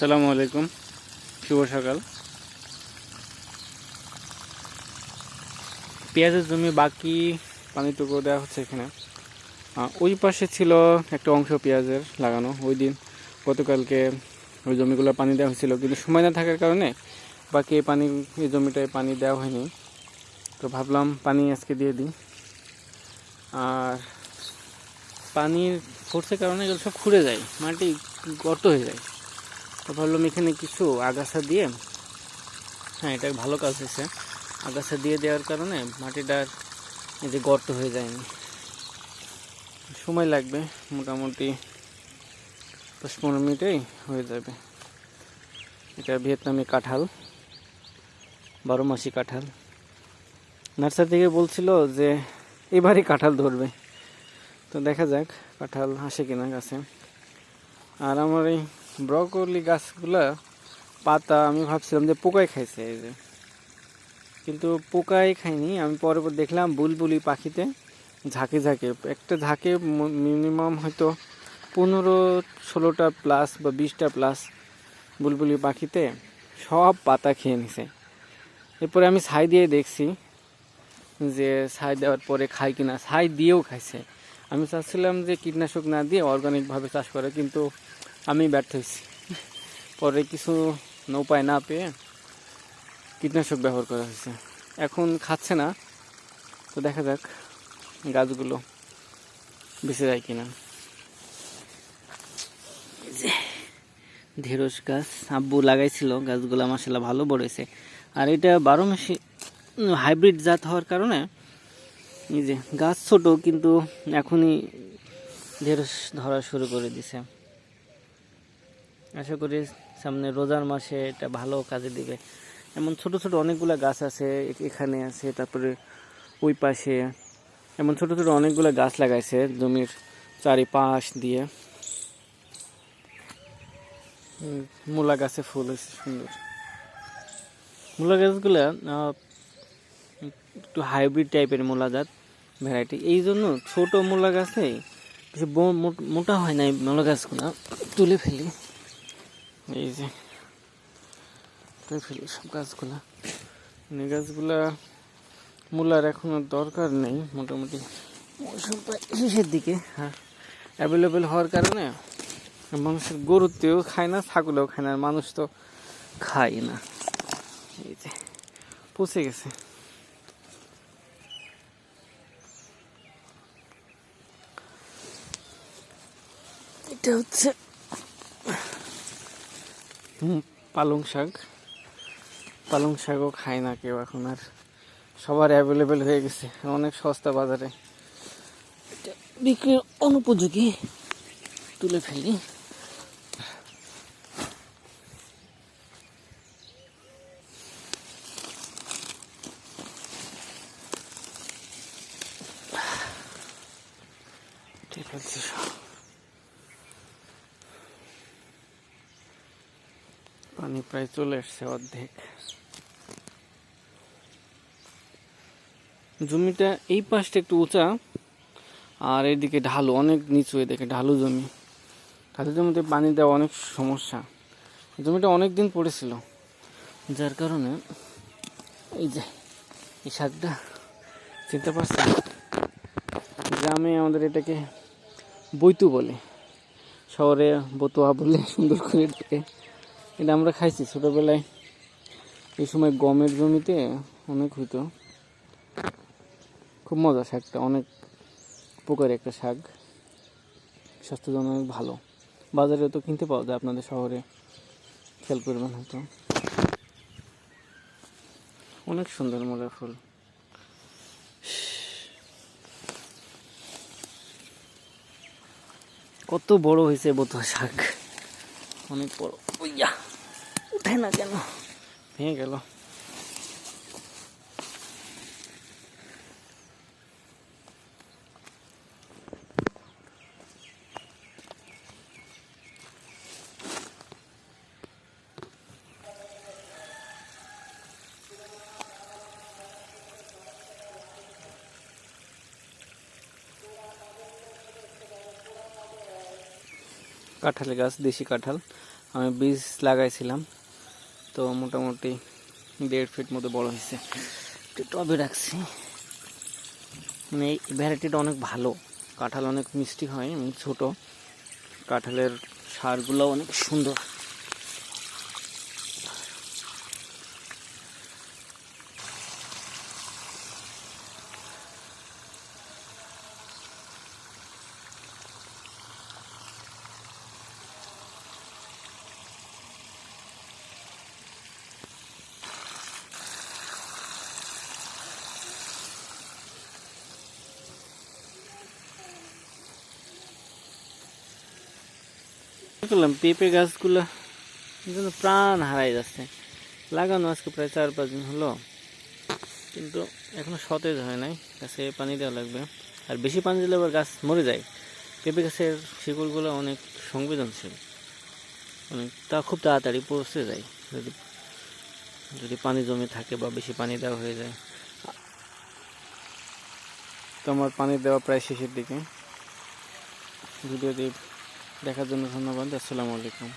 আসসালামু আলাইকুম। শুভ সকাল। পেঁয়াজের জমি বাকি পানিটুকু দেওয়া হচ্ছে এখানে। ওই পাশে ছিল একটা অংশ পেঁয়াজের লাগানো। ওই দিন গতকালকে ওই জমিগুলো পানি দেওয়া হয়েছিল। কিন্তু সময় না থাকার কারণে বাকি এই পানি, এই জমিটায় পানি দেওয়া হয়নি। তো ভাবলাম পানি আজকে দিয়ে দিই। আর পানির ফোর্সের কারণে এগুলো সব খুঁড়ে যায়। মাটি গর্ত হয়ে যায়। তো ভাবলাম এখানে কিছু আগাছা দিয়ে হ্যাঁ এটা ভালো কাজ হয়েছে। আগাছা দিয়ে দেওয়ার কারণে মাটিটার এই যে গর্ত হয়ে যায়নি। সময় লাগবে, মোটামুটি দশ পনেরো মিনিটেই হয়ে যাবে। এটা ভিয়েতনামি কাঁঠাল, বারো মাসি কাঁঠাল। নার্সারি থেকে বলছিল যে এবারই কাঁঠাল ধরবে। তো দেখা যাক কাঁঠাল আসে কিনা গাছে। আর আমার এই ব্রকলি গাছগুলা পাতা, আমি ভাবছিলাম যে পোকায় খাইছে এই যে। কিন্তু পোকায় খাইনি, আমি পরে পর দেখলাম বুলবুলি পাখিতে ঝাঁকে ঝাঁকে। একটা ঝাঁকে মিনিমাম হয়তো পনেরো, ষোলোটা প্লাস বা বিশটা প্লাস বুলবুলি পাখিতে সব পাতা খেয়ে নিছে। এরপরে আমি ছাই দিয়ে দেখছি যে ছাই দেওয়ার পরে খাই কিনা। ছাই দিয়েও খাইছে। আমি চাচ্ছিলাম যে কীটনাশক না দিয়ে অর্গানিকভাবে চাষ করে, কিন্তু আমি ব্যর্থ হয়েছি। পরে কিছু উপায় না পেয়ে কীটনাশক ব্যবহার করা হয়েছে। এখন খাচ্ছে না, তো দেখা যাক গাছগুলো বেঁচে যায় কিনা। ঢেঁড়স গাছ, আব্বু লাগাইছিল, গাছগুলো মাসাল্লাহ ভালো বড়েছে আর এটা বারো মাসে হাইব্রিড জাত হওয়ার কারণে এই যে গাছ ছোট, কিন্তু এখনই ঢেঁড়স ধরা শুরু করে দিছে। আশা করি সামনে রোজার মাসে এটা ভালো কাজে দিবে। এমন ছোট ছোট অনেকগুলো গাছ আছে এখানে আছে, তারপরে ওই পাশে এমন ছোট ছোট অনেকগুলো গাছ লাগাইছে জমির চারিপাশ দিয়ে। মূলা গাছে ফুল হয়েছে, সুন্দর। মূলা গাছগুলো একটু হাইব্রিড টাইপের মূলা জাত ভ্যারাইটি এই জন্য ছোটো মূলা গাছে মোটা হয় না এই মূলা গাছগুলো, তুলে ফেলি। এই যে ফেলি সব গাছগুলা। এই গাছগুলা মূলার এখন দরকার নেই মোটামুটি। মৌসুম প্রায় শেষের দিকে। হ্যাঁ অ্যাভেলেবেল হওয়ার কারণে মানুষের গরুতেও খায় না ছাগলেও খায় না আর মানুষ তো খায় না। এই যে পচে গেছে। এটা হচ্ছে পালং শাক। পালং শাকও খায় না কেউ এখন আর। সবার অ্যাভেলেবেল হয়ে গেছে, অনেক সস্তা বাজারে। বিক্রির অনুপযোগী তুলে ফেলি। ঠিক আছে পানি প্রায় চলে এসছে অর্ধেক। জমিটা এই পাশটা একটু উঁচা, আর এইদিকে ঢালু, অনেক নিচু এদিকে ঢালু জমি। ঢালু জমিতে পানি দেওয়া অনেক সমস্যা। জমিটা অনেক দিন পড়েছিল, যার কারণে এই যে এই শাকটা চিনতে পারছেন, গ্রামে আমাদের এটাকে বৈতু বলে, শহরে বতুয়া বলে সুন্দর করে ডাকে এটা আমরা খাইছি ছোটোবেলায়। এই সময় গমের জমিতে অনেক হইতো। খুব মজা শাকটা, অনেক উপকারী একটা শাক। স্বাস্থ্যের জন্য অনেক ভালো। বাজারে তো কিনতে পাওয়া যায় আপনাদের শহরে। খেয়াল করবেন হয়তো। অনেক সুন্দর মজার ফুল। কত বড় হয়েছে বতুয়া শাক। অনেক বড়। উইয়া উঠে না কেন ভেঙে গেল কাঁঠাল গাছ দেশি কাঁঠাল আমি বীজ লাগাইছিলাম, তো মোটামুটি দেড় ফিট মতো বড় হয়েছে। একটু টবে রাখছি। মানে এই ভ্যারাইটিটা অনেক ভালো। কাঁঠাল অনেক মিষ্টি হয় ছোট। কাঁঠালের সারগুলো অনেক সুন্দর। করলাম, পেঁপে গাছগুলো যেন প্রাণ হারাই যাচ্ছে। লাগানো আজকে প্রায় চার পাঁচ দিন হলো, কিন্তু এখনও সতেজ হয় নাই, গাছে পানি দেওয়া লাগবে। আর বেশি পানি দিলে আবার গাছ মরে যায়। পেঁপে গাছের শিকড়গুলো অনেক সংবেদনশীল অনেক তা খুব তাড়াতাড়ি পৌঁছে যায়। যদি যদি পানি জমে থাকে বা বেশি পানি দেওয়া হয়ে যায়। তো আমার পানি দেওয়া প্রায় শেষের দিকে। ভিডিওটি দেখার জন্য ধন্যবাদ আসসালামু আলাইকুম।